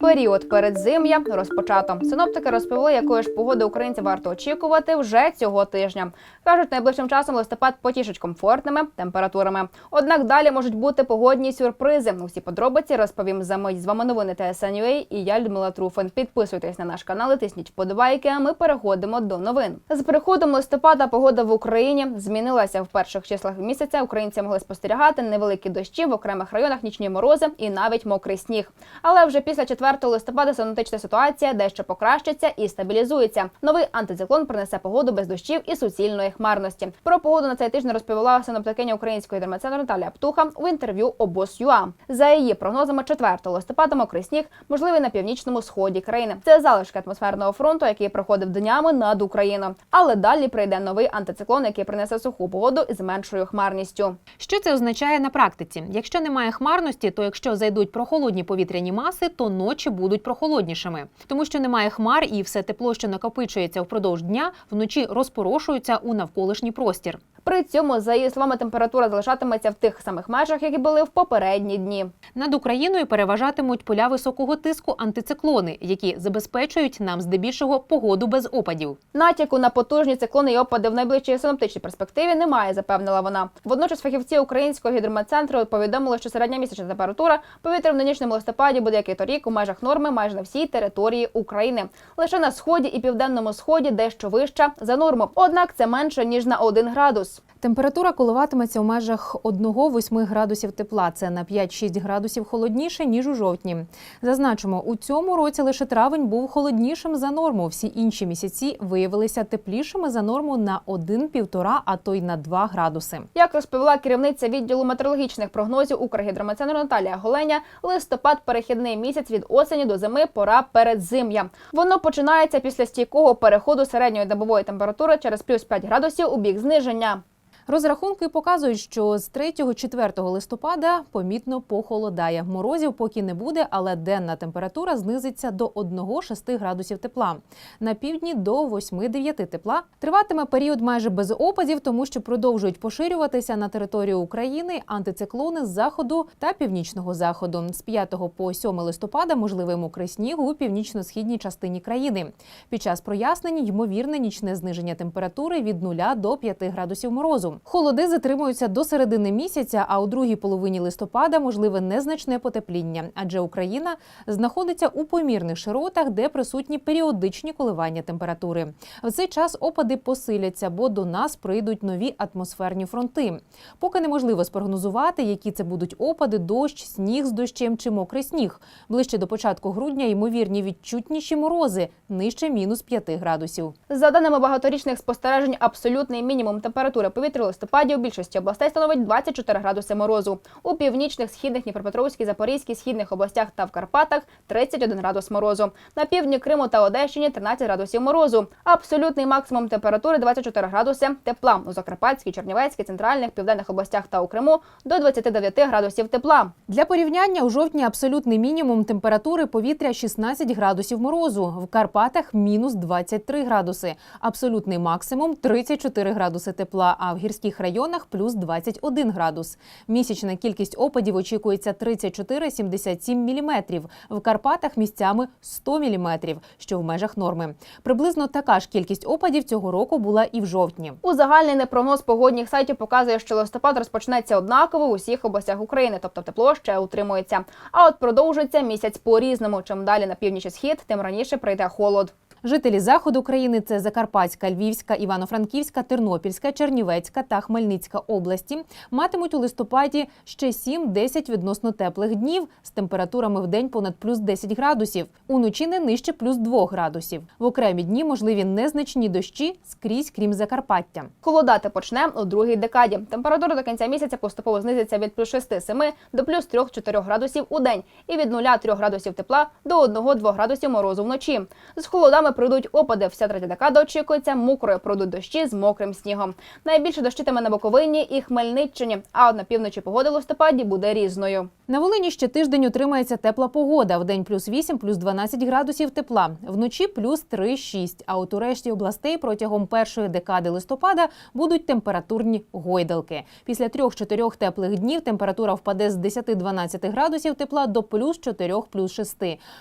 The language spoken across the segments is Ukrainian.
Період передзим'я розпочато. Синоптики розповіли, якої ж погоди українцям варто очікувати вже цього тижня. кажуть, найближчим часом листопад потішить комфортними температурами. Однак далі можуть бути погодні сюрпризи. Усі подробиці розповім за мить. З вами новини TSN.ua і я Людмила Труфан. Підписуйтесь на наш канал, і тисніть вподобайки. А ми переходимо до новин. З приходом листопада погода в Україні змінилася в перших числах місяця. Українці могли спостерігати невеликі дощі в окремих районах, нічні морози і навіть мокрий сніг. Але вже після 4 листопада синоптична ситуація дещо покращиться і стабілізується. Новий антициклон принесе погоду без дощів і суцільної хмарності. Про погоду на цей тиждень розповіла синоптикиня української дермацентру Наталія Птуха у інтерв'ю обоз.ua. За її прогнозами, 4 листопада мокрий сніг можливий на північному сході країни. Це залишки атмосферного фронту, який проходив днями над Україною. Але далі прийде новий антициклон, який принесе суху погоду із меншою хмарністю. Що це означає на практиці? Якщо немає хмарності, то якщо зайдуть прохолодні повітряні маси, то ночі будуть прохолоднішими, тому що немає хмар і все тепло, що накопичується впродовж дня, вночі розпорошується у навколишній простір. При цьому, за її словами, температура залишатиметься в тих самих межах, які були в попередні дні. Над Україною переважатимуть поля високого тиску антициклони, які забезпечують нам здебільшого погоду без опадів. Натяку на потужні циклони і опади в найближчій синоптичній перспективі немає, запевнила вона. Водночас фахівці українського гідрометцентру повідомили, що середня місячна температура повітря в нинішньому листопаді буде як і торік у межах норми майже на всій території України. Лише на сході і південному сході дещо вища за норму. Однак це менше ніж на 1 градус. Температура коливатиметься у межах 1-8 градусів тепла. Це на 5-6 градусів холодніше ніж у жовтні. Зазначимо, у цьому році лише травень був холоднішим за норму. Всі інші місяці виявилися теплішими за норму на 1-1,5, а то й на 2 градуси. Як розповіла керівниця відділу метеорологічних прогнозів Укргідрометцентру Наталія Голеня, листопад перехідний місяць від осені до зими, пора передзим'я. Воно починається після стійкого переходу середньої добової температури через плюс 5 градусів у бік зниження. Розрахунки показують, що з 3-4 листопада помітно похолодає. Морозів поки не буде, але денна температура знизиться до 1-6 градусів тепла. На півдні до 8-9 тепла. Триватиме період майже без опадів, тому що продовжують поширюватися на територію України антициклони з заходу та північного заходу. З 5 по 7 листопада можливий мокрий сніг у північно-східній частині країни. Під час прояснень ймовірне нічне зниження температури від 0 до 5 градусів морозу. Холоди затримуються до середини місяця, а у другій половині листопада можливе незначне потепління, адже Україна знаходиться у помірних широтах, де присутні періодичні коливання температури. В цей час опади посиляться, бо до нас прийдуть нові атмосферні фронти. Поки неможливо спрогнозувати, які це будуть опади, дощ, сніг з дощем чи мокрий сніг. Ближче до початку грудня ймовірні відчутніші морози нижче мінус 5 градусів. За даними багаторічних спостережень, абсолютний мінімум температури повітря листопаді у більшості областей становить 24 градуси морозу. У північних, східних, Дніпропетровській, Запорізькій, східних областях та в Карпатах 31 градус морозу. На півдні Криму та Одещині 13 градусів морозу. Абсолютний максимум температури 24 градуси тепла. У Закарпатській, Чернівецькій, центральних, південних областях та у Криму до 29 градусів тепла. Для порівняння у жовтні абсолютний мінімум температури повітря 16 градусів морозу. В Карпатах мінус 23 градуси. Абсолютний максимум 34 градуси тепла. А в гірських районах плюс 21 градус. Місячна кількість опадів очікується 34-77 міліметрів. В Карпатах місцями 100 міліметрів, що в межах норми. Приблизно така ж кількість опадів цього року була і в жовтні. Узагальнений прогноз погодних сайтів показує, що листопад розпочнеться однаково у всіх областях України, тобто тепло ще утримується. А от продовжується місяць по різному. Чим далі на північ і схід, тим раніше прийде холод. Жителі заходу країни це Закарпатська, Львівська, Івано-Франківська, Тернопільська, Чернівецька та Хмельницька області матимуть у листопаді ще 7-10 відносно теплих днів з температурами в день понад плюс 10 градусів. Уночі не нижче плюс 2 градусів. В окремі дні можливі незначні дощі скрізь, крім Закарпаття. Холодати почне у другій декаді. Температура до кінця місяця поступово знизиться від плюс 6-7 до плюс 3-4 градусів у день і від 0-3 градусів тепла до 1-2 градусів морозу вночі. З холодами пройдуть опади. Вся третя декада очікується мокрою пройдуть дощі з мокрим снігом. Найбільше дощитиме на Буковині і Хмельниччині. А от на півночі погода в листопаді буде різною. На Волині ще тиждень утримається тепла погода. Вдень плюс 8, плюс 12 градусів тепла. Вночі плюс 3-6. А от у решті областей протягом першої декади листопада будуть температурні гойдалки. Після 3-4 теплих днів температура впаде з 10-12 градусів тепла до плюс 4, плюс 6.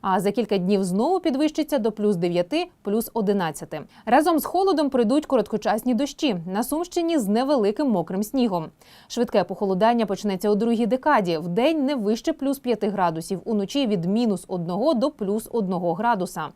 А за кілька днів знову підвищиться до плюс 9, плюс 11. Разом з холодом прийдуть короткочасні дощі. На Сумщині з невеликим мокрим снігом. Швидке похолодання почнеться у другій декаді. Вдень не вище плюс 5 градусів, уночі від мінус 1 до плюс 1 градуса.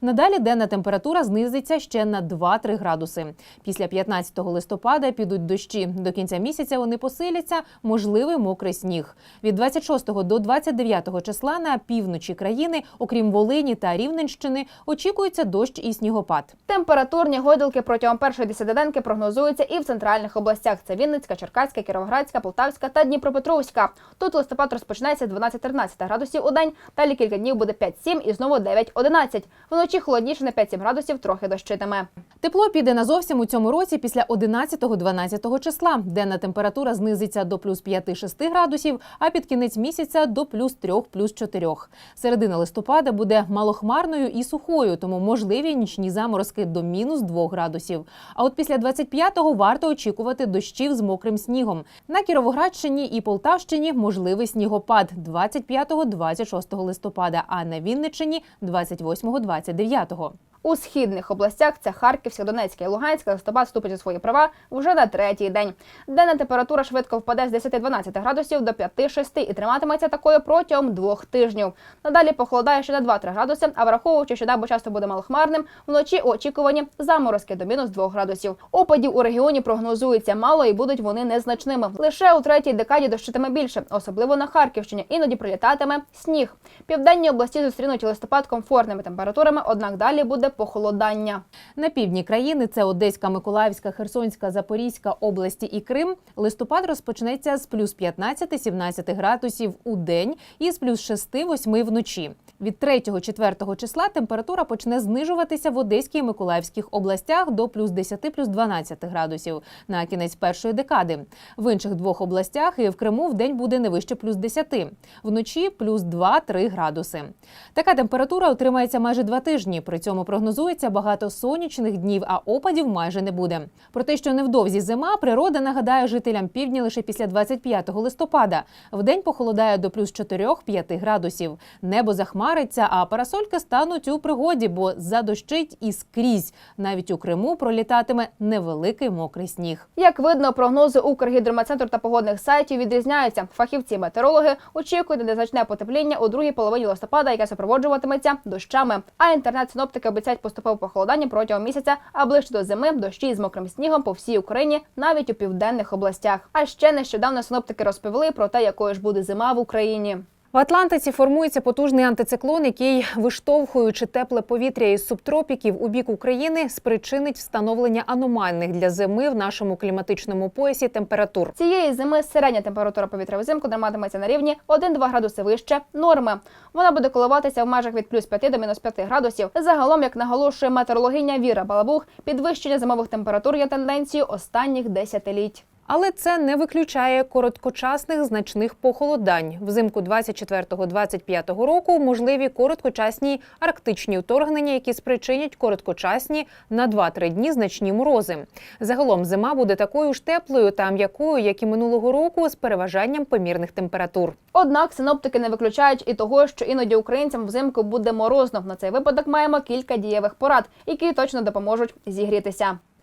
Надалі денна температура знизиться ще на 2-3 градуси. Після 15 листопада підуть дощі. До кінця місяця вони посиляться, можливий мокрий сніг. Від 26 до 29 числа на півночі країни, окрім Волині та Рівненщини, очікується дощ і снігопад. Температурні гойдалки протягом першої десятиденки прогнозуються і в центральних областях. Це Вінницька, Черкаська, Кіровоградська, Полтавська та Дніпропетровська. Тут листопад розпочинається 12-13 градусів у день. Далі кілька днів буде 5-7 і знову 9-11. Вночі холодніше на 5-7 градусів, трохи дощитиме. Тепло піде назовсім у цьому році після 11-12 числа. Денна температура знизиться до плюс 5-6 градусів, а під кінець місяця до плюс 3, плюс 4. Середина листопада буде малохмарною і сухою, тому можливі нічні заморозки до мінус 2 градусів. А от після 25-го варто очікувати дощів з мокрим снігом. На Кіровоградщині і Полтавщині можливий снігопад 25-26 листопада, а на Вінниччині 28-29. У східних областях це Харківська, Донецька і Луганська. Листопад вступить у свої права вже на третій день. Денна температура швидко впаде з 10-12 градусів до 5-6 і триматиметься такою протягом двох тижнів. Надалі похолодає ще на 2-3 градуси, а враховуючи, що небо часто буде малохмарним, вночі у очікуванні заморозки до мінус 2 градусів. Опадів у регіоні прогнозується мало і будуть вони незначними. Лише у третій декаді дощитиме більше, особливо на Харківщині. Іноді прилітатиме сніг. Південні області зустрінуть листопад комфортними температурами, однак далі буде похолодання. На півдні країни це Одеська, Миколаївська, Херсонська, Запорізька області і Крим. Листопад розпочнеться з плюс 15-17 градусів у день і з плюс 6-8 вночі. Від 3-4 числа температура почне знижуватися в Одеській і Миколаївських областях до плюс 10 плюс 12 градусів на кінець першої декади. В інших двох областях і в Криму в день буде не вище плюс 10. Вночі плюс 2-3 градуси. Така температура утримається майже два тижні. При цьому прогнозується багато сонячних днів, а опадів майже не буде. Про те, що невдовзі зима, природа нагадає жителям півдня лише після 25 листопада. Вдень похолодає до плюс 4-5 градусів. Небо захмариться, а парасольки стануть у пригоді, бо задощить і скрізь. Навіть у Криму пролітатиме невеликий мокрий сніг. Як видно, прогнози Укргідрометцентру та погодних сайтів відрізняються. Фахівці-метеорологи очікують на незначне потепління у другій половині листопада, яке супроводжуватиметься дощами. А інтернет-синоптики обіцяють поступове похолодання протягом місяця, а ближче до зими дощі з мокрим снігом по всій Україні, навіть у південних областях. А ще нещодавно синоптики розповіли про те, якою ж буде зима в Україні. В Атлантиці формується потужний антициклон, який, виштовхуючи тепле повітря із субтропіків у бік України, спричинить встановлення аномальних для зими в нашому кліматичному поясі температур. Цієї зими середня температура повітря взимку триматиметься на рівні 1-2 градуси вище норми. Вона буде коливатися в межах від плюс 5 до мінус 5 градусів. Загалом, як наголошує метеорологиня Віра Балабух, підвищення зимових температур є тенденцією останніх десятиліть. Але це не виключає короткочасних значних похолодань. Взимку 24-25 року можливі короткочасні арктичні вторгнення, які спричинять короткочасні на 2-3 дні значні морози. Загалом зима буде такою ж теплою та м'якою, як і минулого року, з переважанням помірних температур. Однак синоптики не виключають і того, що іноді українцям взимку буде морозно. На цей випадок маємо кілька дієвих порад, які точно допоможуть зігрітися.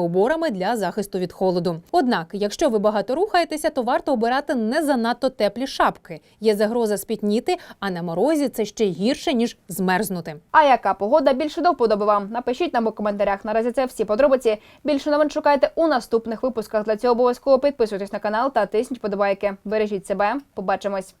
уборами для захисту від холоду. Однак, якщо ви багато рухаєтеся, то варто обирати не занадто теплі шапки. Є загроза спітніти, а на морозі це ще гірше ніж змерзнути. А яка погода більше до вподоби вам? Напишіть нам у коментарях. Наразі це всі подробиці. Більше новин шукайте у наступних випусках. Для цього обов'язково підписуйтесь на канал та тисніть подобайки. Бережіть себе. Побачимось.